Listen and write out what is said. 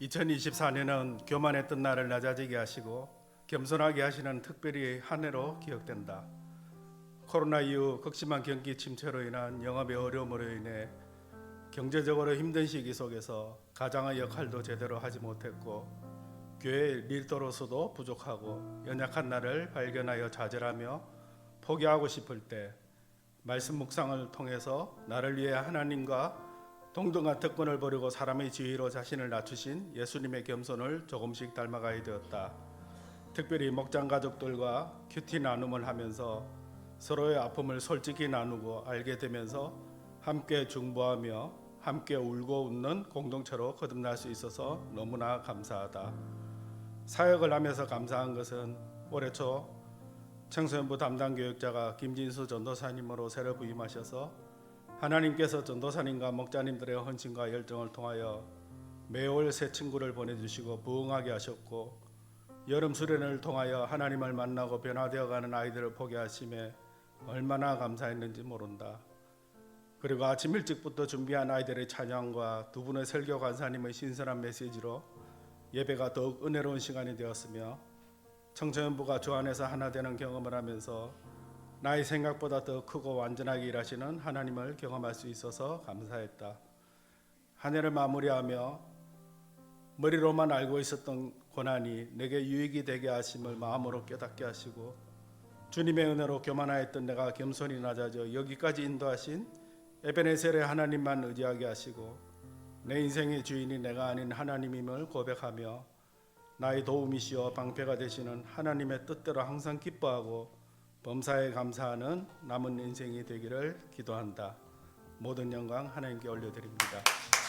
2024년은 교만했던 나를 낮아지게 하시고 겸손하게 하시는 특별히 한 해로 기억된다. 코로나 이후 극심한 경기 침체로 인한 영업의 어려움으로 인해 경제적으로 힘든 시기 속에서 가장의 역할도 제대로 하지 못했고 교회 리더로서도 부족하고 연약한 나를 발견하여 좌절하며 포기하고 싶을 때 말씀 묵상을 통해서 나를 위해 하나님과 동등한 특권을 버리고 사람의 지위로 자신을 낮추신 예수님의 겸손을 조금씩 닮아가야 되었다. 특별히 목장 가족들과 큐티 나눔을 하면서 서로의 아픔을 솔직히 나누고 알게 되면서 함께 중보하며 함께 울고 웃는 공동체로 거듭날 수 있어서 너무나 감사하다. 사역을 하면서 감사한 것은 올해 초 청소년부 담당 교육자가 김진수 전도사님으로 새로 부임하셔서 하나님께서 전도사님과 목자님들의 헌신과 열정을 통하여 매월 새 친구를 보내주시고 부흥하게 하셨고 여름 수련을 통하여 하나님을 만나고 변화되어가는 아이들을 보게 하심에 얼마나 감사했는지 모른다. 그리고 아침 일찍부터 준비한 아이들의 찬양과 두 분의 설교 간사님의 신선한 메시지로 예배가 더욱 은혜로운 시간이 되었으며 청소년부가 주 안에서 하나 되는 경험을 하면서 나의 생각보다 더 크고 완전하게 일하시는 하나님을 경험할 수 있어서 감사했다. 한 해를 마무리하며 머리로만 알고 있었던 고난이 내게 유익이 되게 하심을 마음으로 깨닫게 하시고 주님의 은혜로 교만하였던 내가 겸손히 낮아져 여기까지 인도하신 에베네셀의 하나님만 의지하게 하시고 내 인생의 주인이 내가 아닌 하나님임을 고백하며 나의 도움이시여 방패가 되시는 하나님의 뜻대로 항상 기뻐하고 범사에 감사하는 남은 인생이 되기를 기도한다. 모든 영광 하나님께 올려드립니다.